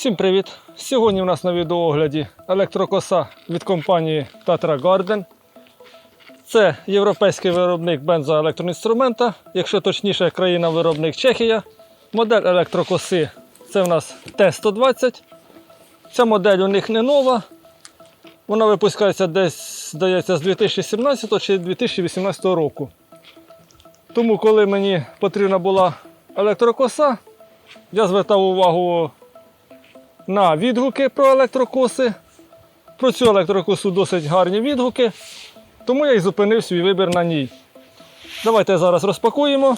Всім привіт! Сьогодні у нас на відеоогляді електрокоса від компанії Tatra Garden. Це європейський виробник бензоелектроінструмента, якщо точніше, країна-виробник Чехія. Модель електрокоси це в нас Т-120. Ця модель у них не нова. Вона випускається десь, здається, з 2017 чи 2018 року. Тому, коли мені потрібна була електрокоса, я звертав увагу на відгуки про електрокоси. Про цю електрокосу досить гарні відгуки, тому я і зупинив свій вибір на ній. Давайте зараз розпакуємо.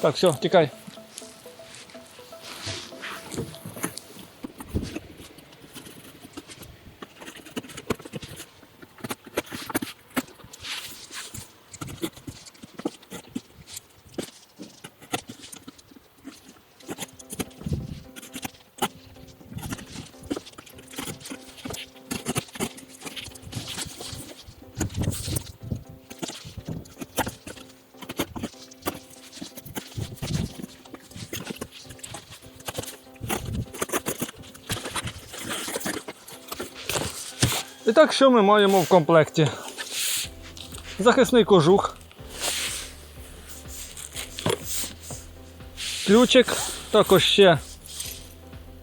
Так, все, тікай. І так, що ми маємо в комплекті? Захисний кожух, ключик, також ще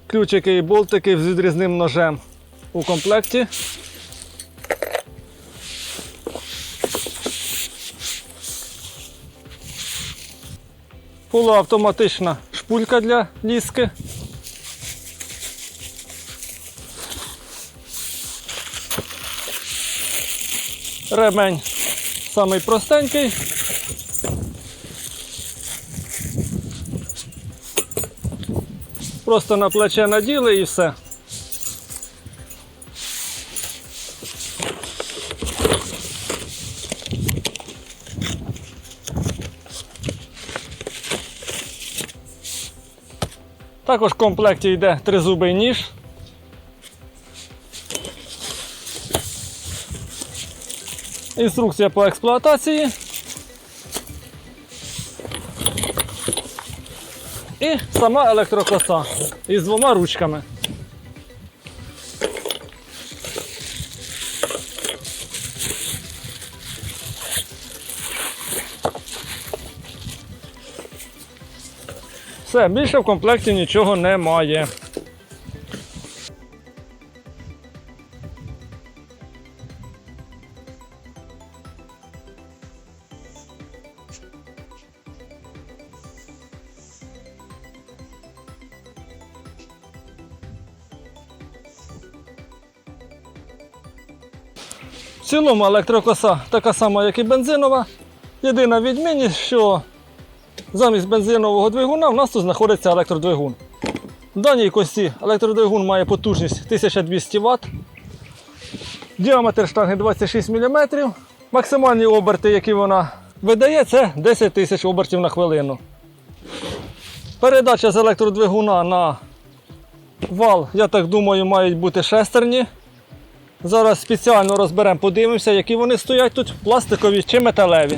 ключики і болтики з відрізним ножем у комплекті. Полуавтоматична шпулька для ліски. Ремень самий простенький. Просто на плече наділи і все. Також в комплекті йде тризубий ніж. Інструкція по експлуатації. І сама електрокоса із двома ручками. Все, більше в комплекті нічого немає. Цілому електрокоса така сама, як і бензинова. Єдина відмінність, що замість бензинового двигуна в нас тут знаходиться електродвигун. В даній косі електродвигун має потужність 1200 Вт. Діаметр штанги 26 мм. Максимальні оберти, які вона видає, це 10 тисяч обертів на хвилину. Передача з електродвигуна на вал, я так думаю, мають бути шестерні. Зараз спеціально розберемо, подивимося, які вони стоять тут, пластикові чи металеві.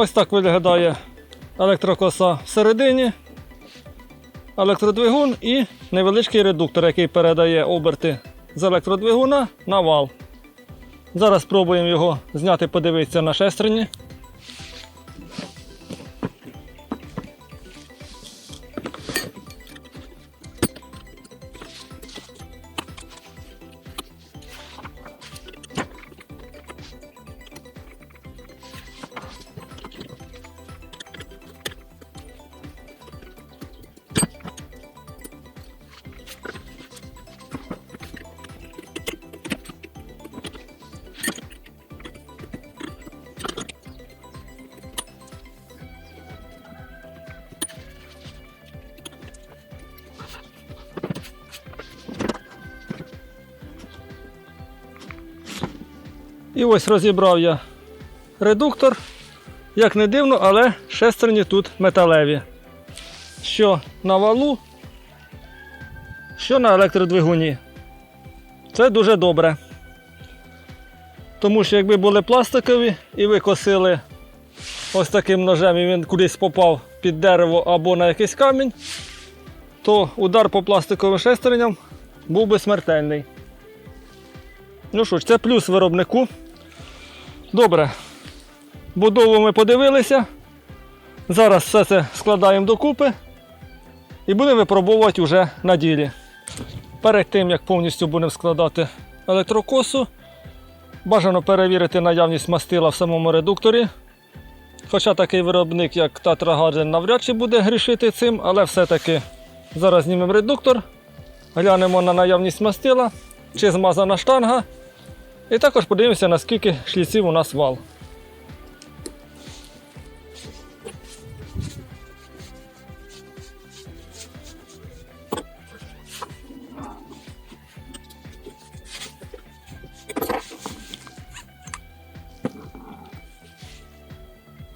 Ось так виглядає електрокоса всередині, електродвигун і невеличкий редуктор, який передає оберти з електродвигуна на вал. Зараз спробуємо його зняти, подивитися на шестерні. І ось розібрав я редуктор. Як не дивно, але шестерні тут металеві. Що на валу, що на електродвигуні. Це дуже добре. Тому що якби були пластикові і ви косили ось таким ножем і він кудись попав під дерево або на якийсь камінь, то удар по пластиковим шестерням був би смертельний. Ну що ж, це плюс виробнику. Добре. Будову ми подивилися. Зараз все це складаємо докупи і будемо випробовувати вже на ділі. Перед тим, як повністю будемо складати електрокосу, бажано перевірити наявність мастила в самому редукторі. Хоча такий виробник, як Tatra Garden, навряд чи буде грішити цим, але все-таки зараз знімемо редуктор, глянемо на наявність мастила, чи змазана штанга. І також подивимося, наскільки шліців у нас вал.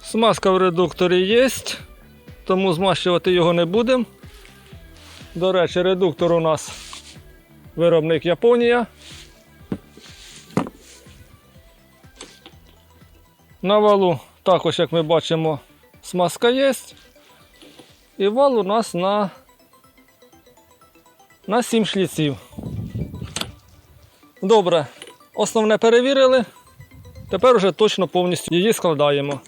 Смазка в редукторі є, тому змащувати його не будемо. До речі, редуктор у нас виробник Японія. На валу також, як ми бачимо, смазка є. І вал у нас на, на 7 шліців. Добре, основне перевірили. Тепер вже точно повністю її складаємо.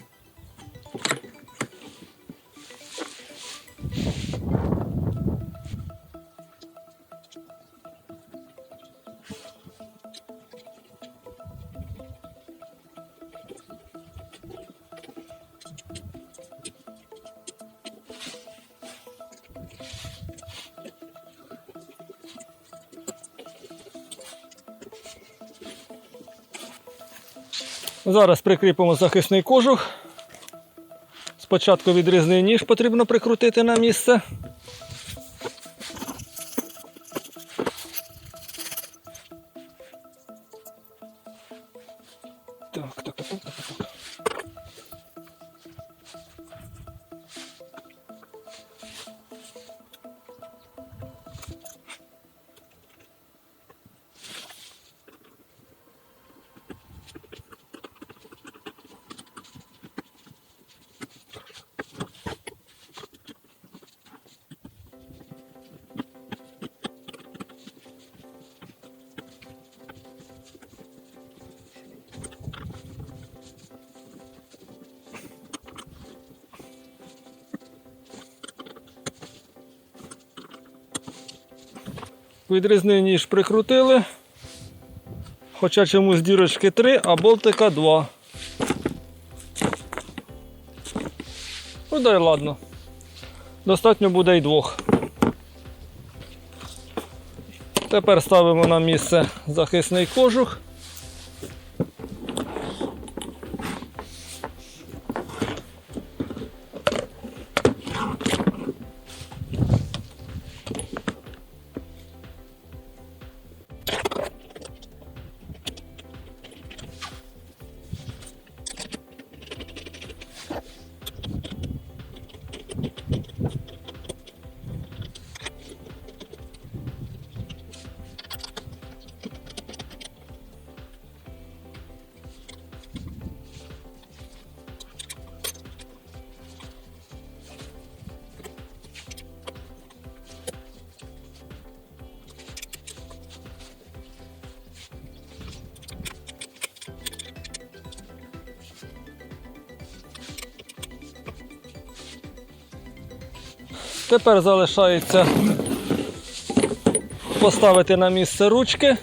Зараз прикріпимо захисний кожух. Спочатку відрізний ніж потрібно прикрутити на місце. Відрізний ніж прикрутили. Хоча чомусь дірочки 3, а болтика 2. Ну дай ладно. Достатньо буде й двох. Тепер ставимо на місце захисний кожух. Тепер залишається поставити на місце ручки.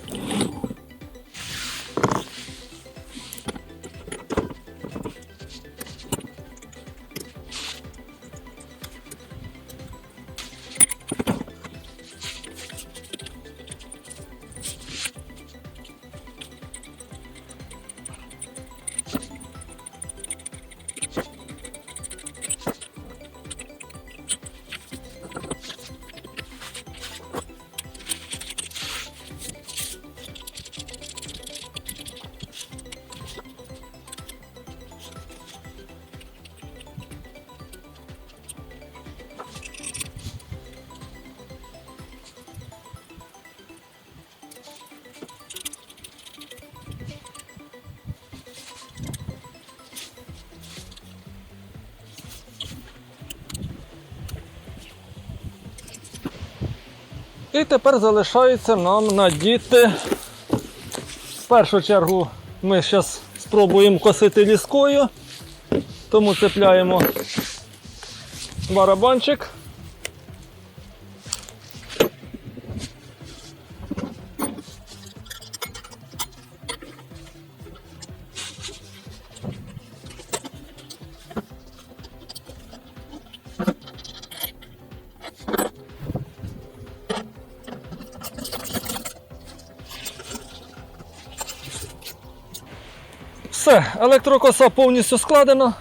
І тепер залишається нам надіти. В першу чергу ми зараз спробуємо косити ліскою, тому цепляємо барабанчик. Електрокоса повністю складена.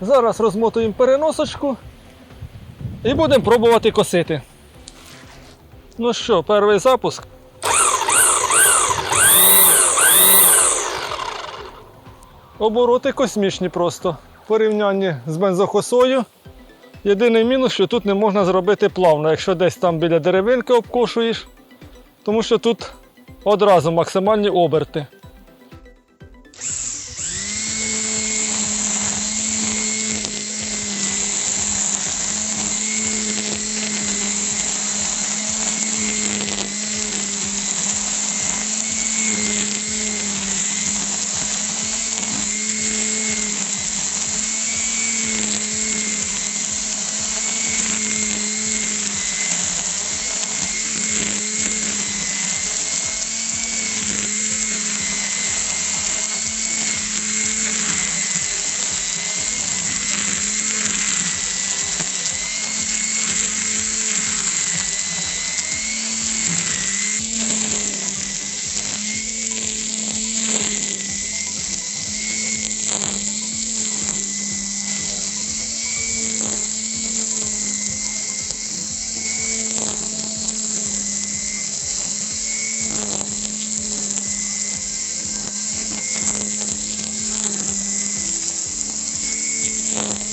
Зараз розмотуємо переносочку і будемо пробувати косити. Ну що, перший запуск. Обороти космічні просто. В порівнянні з бензокосою. Єдиний мінус, що тут не можна зробити плавно, якщо десь там біля деревинки обкошуєш, тому що тут одразу максимальні оберти. Mm-hmm.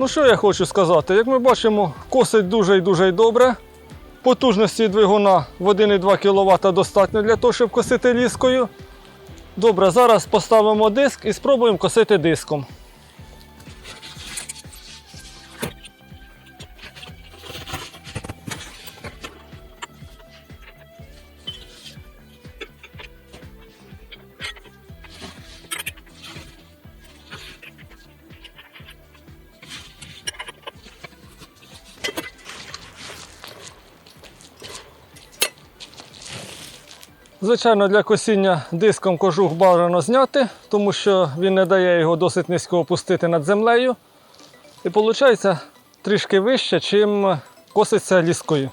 Ну що я хочу сказати? Як ми бачимо, косить дуже і дуже добре. Потужності двигуна в 1,2 кВт достатньо для того, щоб косити ліскою. Добре, зараз поставимо диск і спробуємо косити диском. Звичайно, для косіння диском кожух бажано зняти, тому що він не дає його досить низько опустити над землею. І виходить трішки вище, чим коситься ліскою.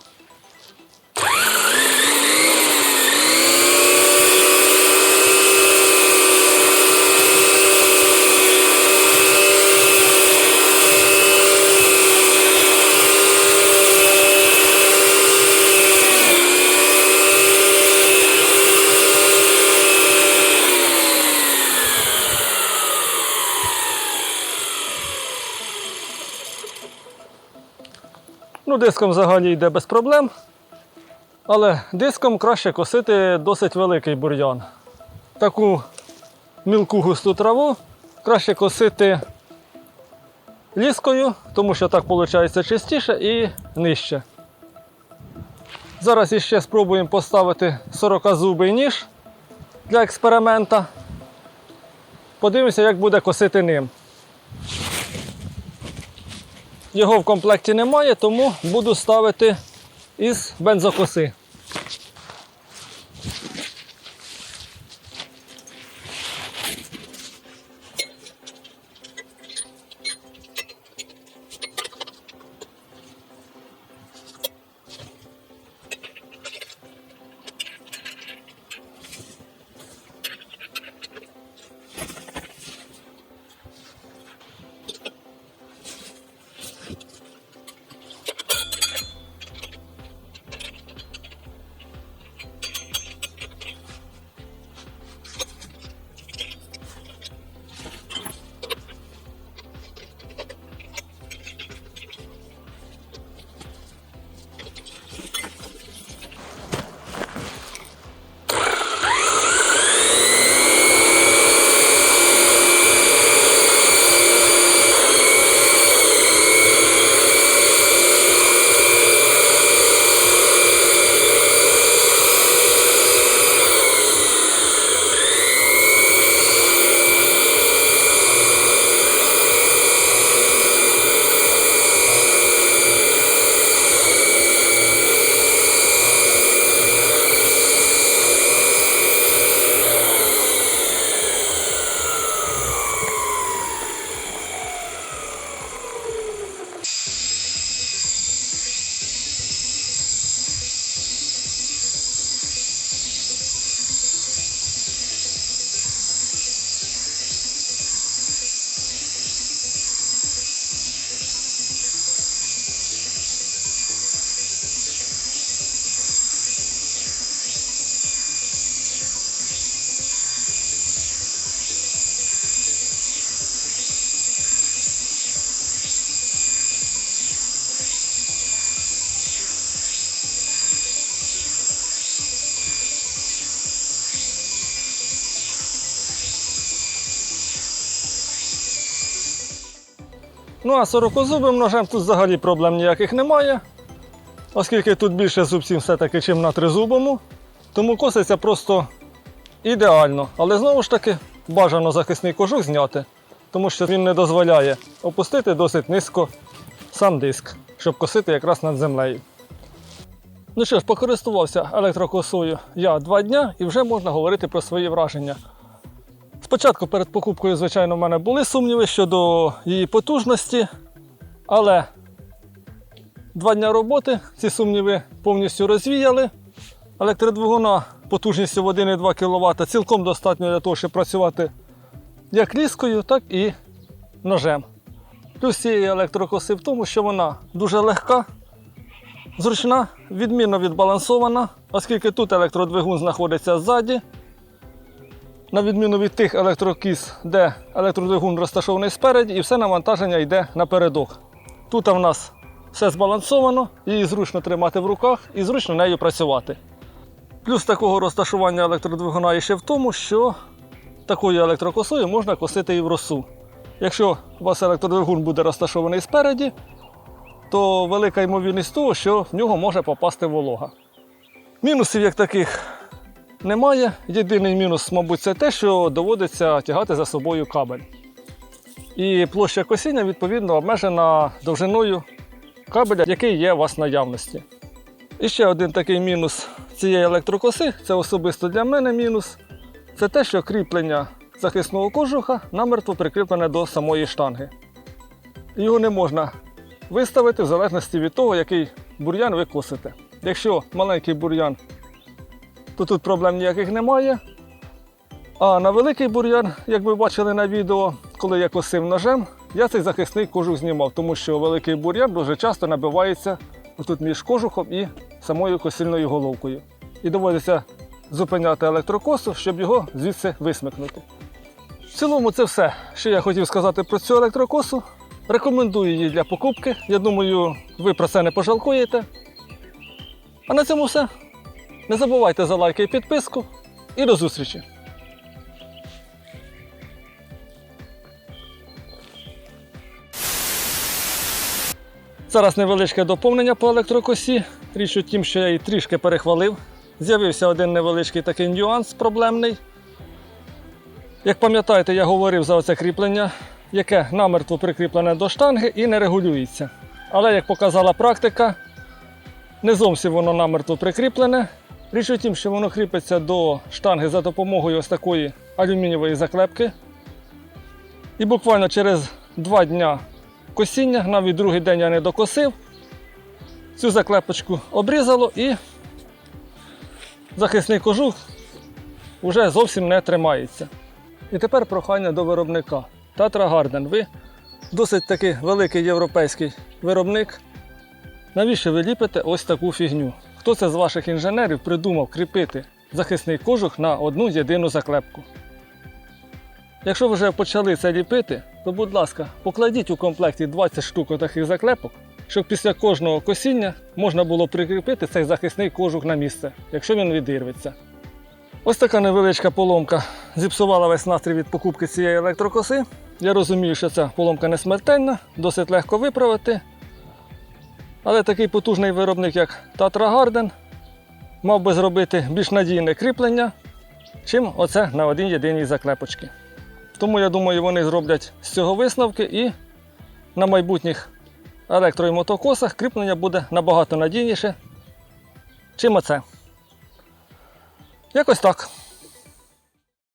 Диском взагалі йде без проблем. Але диском краще косити досить великий бур'ян. Таку мілку густу траву краще косити ліскою, тому що так виходить чистіше і нижче. Зараз іще спробуємо поставити 40-зубий ніж для експеримента. Подивимося, як буде косити ним. Його в комплекті немає, тому буду ставити із бензокоси. Ну а сорокозубим ножем тут взагалі проблем ніяких немає, оскільки тут більше зубців все-таки, чим на тризубому. Тому коситься просто ідеально. Але знову ж таки бажано захисний кожух зняти, тому що він не дозволяє опустити досить низько сам диск, щоб косити якраз над землею. Ну що ж, покористувався електрокосою я два дня і вже можна говорити про свої враження. Спочатку перед покупкою, звичайно, в мене були сумніви щодо її потужності, але два дня роботи ці сумніви повністю розвіяли. Електродвигуна потужністю в 1,2 кВт цілком достатньо для того, щоб працювати як ліскою, так і ножем. Плюс цієї електрокоси в тому, що вона дуже легка, зручна, відмінно відбалансована, оскільки тут електродвигун знаходиться ззаді. На відміну від тих електрокіс, де електродвигун розташований спереді, і все навантаження йде напередок. Тут в нас все збалансовано, її зручно тримати в руках і зручно нею працювати. Плюс такого розташування електродвигуна ще в тому, що такою електрокосою можна косити і в росу. Якщо у вас електродвигун буде розташований спереді, то велика ймовірність того, що в нього може попасти волога. Мінусів як таких немає. Єдиний мінус, мабуть, це те, що доводиться тягати за собою кабель. І площа косіння, відповідно, обмежена довжиною кабеля, який є у вас в наявності. І ще один такий мінус цієї електрокоси це особисто для мене мінус. Це те, що кріплення захисного кожуха намертво прикріплене до самої штанги. Його не можна виставити в залежності від того, який бур'ян ви косите. Якщо маленький бур'ян, то тут проблем ніяких немає. А на великий бур'ян, як ви бачили на відео, коли я косив ножем, я цей захисний кожух знімав, тому що великий бур'ян дуже часто набивається тут між кожухом і самою косильною головкою. І доводиться зупиняти електрокосу, щоб його звідси висмикнути. В цілому це все, що я хотів сказати про цю електрокосу. Рекомендую її для покупки. Я думаю, ви про це не пожалкуєте. А на цьому все. Не забувайте за лайки і підписку. І до зустрічі! Зараз невеличке доповнення по електрокосі. Річ у тім, що я її трішки перехвалив. З'явився один невеличкий такий нюанс проблемний. Як пам'ятаєте, я говорив за оце кріплення, яке намертво прикріплене до штанги і не регулюється. Але як показала практика, не зовсім воно намертво прикріплене. Річ у тім, що воно кріпиться до штанги за допомогою ось такої алюмінієвої заклепки. І буквально через два дня косіння, навіть другий день я не докосив. Цю заклепочку обрізало і захисний кожух вже зовсім не тримається. І тепер прохання до виробника. Татра Гарден, ви досить таки великий європейський виробник. Навіщо ви ліпите ось таку фігню? Хто це з ваших інженерів придумав кріпити захисний кожух на одну єдину заклепку? Якщо ви вже почали це ліпити, то будь ласка, покладіть у комплекті 20 штук таких заклепок, щоб після кожного косіння можна було прикріпити цей захисний кожух на місце, якщо він відірветься. Ось така невеличка поломка зіпсувала весь настрій від покупки цієї електрокоси. Я розумію, що ця поломка не смертельна, досить легко виправити. Але такий потужний виробник, як Tatra Garden, мав би зробити більш надійне кріплення, чим оце на один єдиній заклепочці. Тому я думаю, вони зроблять з цього висновки і на майбутніх електро- і мотокосах кріплення буде набагато надійніше, чим оце. Якось так.